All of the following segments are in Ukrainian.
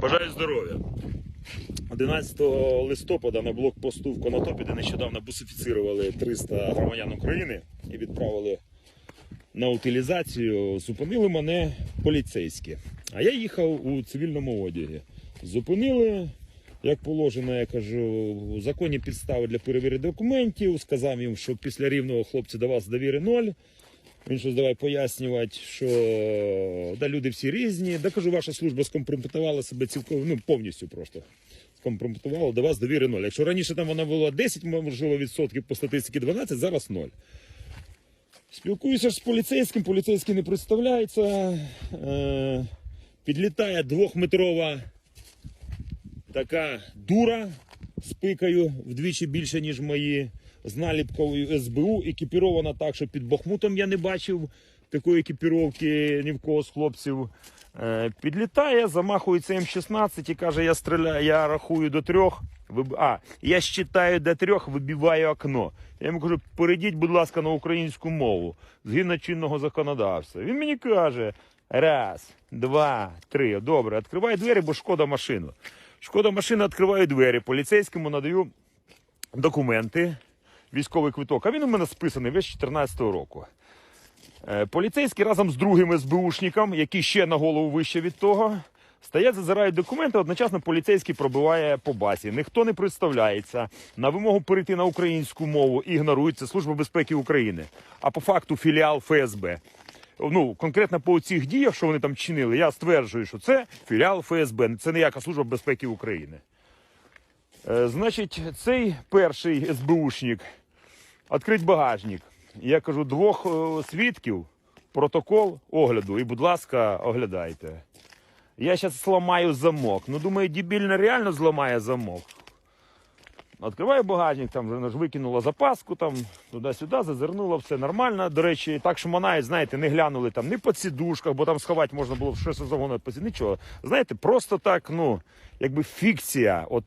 Бажаю здоров'я. 11 листопада на блокпосту в Конотопі, нещодавно бусифіцирували 300 громадян України і відправили на утилізацію, зупинили мене поліцейські. А я їхав у цивільному одязі. Зупинили, як положено, я кажу, законні підстави для перевірки документів. Сказав їм, що після рівного хлопці до вас довіри ноль. Він щось давай пояснювати, що да, люди всі різні. Да кажу, ваша служба скомпрометувала себе цілком, ну повністю просто. Скомпрометувала до вас довіри ноль. Якщо раніше там вона була 10, можливо, відсотків по статистиці 12, зараз ноль. Спілкуюся ж з поліцейським, поліцейський не представляється. Е, підлітає двохметрова така дура з вдвічі більше, ніж мої, з наліпковою СБУ, екіпірована так, що під Бахмутом я не бачив такої екіпіровки ні в кого з хлопців. Е, підлітає, замахується М16 і каже: я стріляю, я рахую до трьох. виб- А, я щитаю до трьох, вибиваю окно. Я йому кажу, перейдіть, будь ласка, на українську мову згідно чинного законодавства. Він мені каже: раз, два, три. Добре, відкривай двері, бо шкода машину. Шкода машина, відкриваю двері. Поліцейському надаю документи, військовий квиток. А він у мене списаний весь 14 року. Е, Поліцейські разом з другим СБУшником, який ще на голову вище від того, стоять, зазирають документи. Одночасно поліцейський пробиває по базі. Ніхто не представляється. На вимогу перейти на українську мову ігнорується Служба безпеки України. А по факту філіал ФСБ. Ну, конкретно по цих діях, що вони там чинили, я стверджую, що це філіал ФСБ, це ніяка служба безпеки України. Е, значить, цей перший СБУшник відкрить багажник. Я кажу, двох е, свідків, протокол огляду, і, будь ласка, оглядайте. Я зараз зламаю замок. Ну, думаю, дебільно реально зламає замок. Відкриваю багажник, там вона ж викинула запаску, там туди-сюди, зазирнула, все нормально. До речі, так шмонають, знаєте, не глянули там ні по сідушках, бо там сховати можна було щось завгодно по Нічого. Знаєте, просто так, ну, якби фікція. От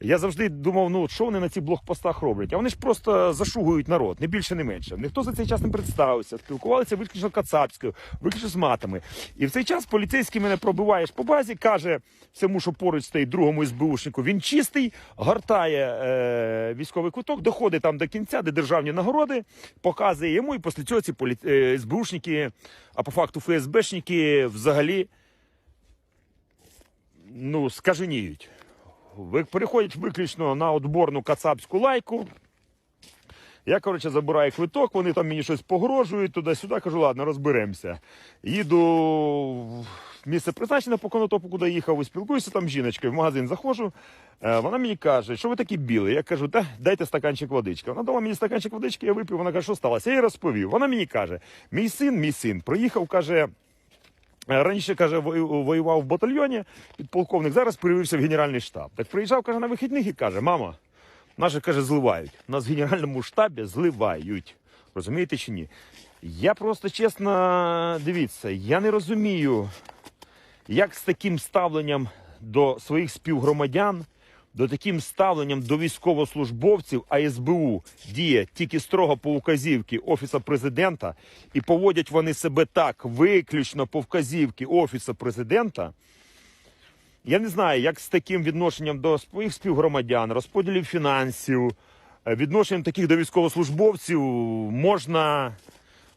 я завжди думав, ну що вони на цих блокпостах роблять? А вони ж просто зашугують народ, не більше, не менше. Ніхто за цей час не представився, спілкувалися виключно кацапською, виключно з матами. І в цей час поліцейський мене пробиваєш по базі, каже цьому, що поруч стоїть другому СБУшнику, він чистий, гортає е, військовий куток, доходить там до кінця, де державні нагороди, показує йому, і після цього ці полі... е, СБУшники, а по факту ФСБшники взагалі ну, скаженіють. Переходять виключно на отборну кацапську лайку. Я, коротше, забираю квиток, вони там мені щось погрожують туди-сюди. Кажу, ладно, розберемося. Їду в місце призначення по конотопу, куди їхав, і спілкуюся там з жіночкою. В магазин заходжу. Е, Вона мені каже, що ви такі білі. Я кажу, да, дайте стаканчик водички. Вона дала мені стаканчик водички, я випив. Вона каже, що сталося? Я їй розповів. Вона мені каже: мій син, мій син, проїхав, каже. Е, Раніше каже, вою- воював в батальйоні, підполковник. Зараз перевівся в генеральний штаб. Так приїжджав, каже, на вихідних і каже: мама, наші каже, зливають. Нас в генеральному штабі зливають. Розумієте чи ні? Я просто чесно, дивіться, я не розумію, як з таким ставленням до своїх співгромадян, до таким ставленням до військовослужбовців, а СБУ діє тільки строго по указівці Офісу президента, і поводять вони себе так виключно по вказівці Офісу президента. Я не знаю, як з таким відношенням до своїх співгромадян, розподілів фінансів, е, відношенням таких до військовослужбовців можна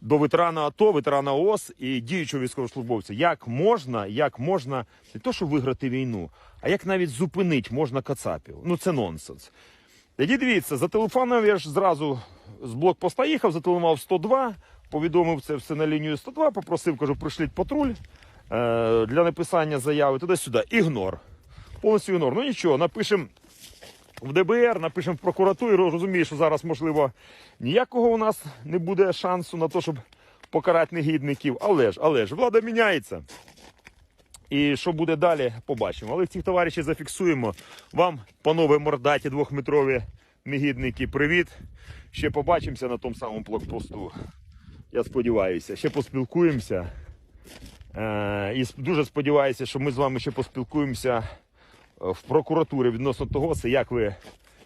до ветерана АТО, ветерана ООС і діючого військовослужбовця. Як можна, як можна не то, що виграти війну, а як навіть зупинити можна кацапів? Ну це нонсенс. Тоді дивіться, зателефонував я ж зразу з блокпоста їхав, зателефонував 102, повідомив це все на лінію 102, попросив, кажу, пришліть патруль е, для написання заяви туди-сюди. Ігнор. Повністю ігнор. Ну нічого, напишемо в ДБР, напишемо в прокуратуру. Розумію, що зараз, можливо, ніякого у нас не буде шансу на те, щоб покарати негідників. Але ж, але ж, влада міняється. І що буде далі, побачимо. Але цих товаришів зафіксуємо. Вам, панове мордаті, двохметрові негідники, привіт. Ще побачимося на тому самому блокпосту. Я сподіваюся, ще поспілкуємося. Е, і дуже сподіваюся, що ми з вами ще поспілкуємося в прокуратурі відносно того, це як ви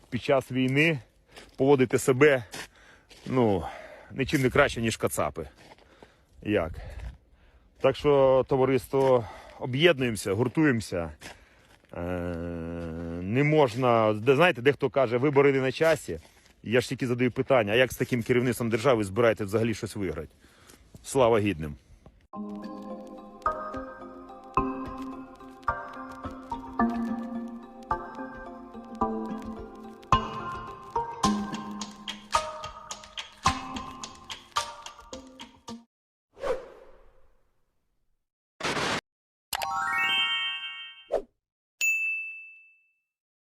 під час війни поводите себе ну, нічим не краще, ніж кацапи. Як? Так що, товариство, об'єднуємося, гуртуємося. Е, не можна, де, знаєте, дехто каже, вибори не на часі. Я ж тільки задаю питання, а як з таким керівництвом держави збираєте взагалі щось виграти? Слава гідним.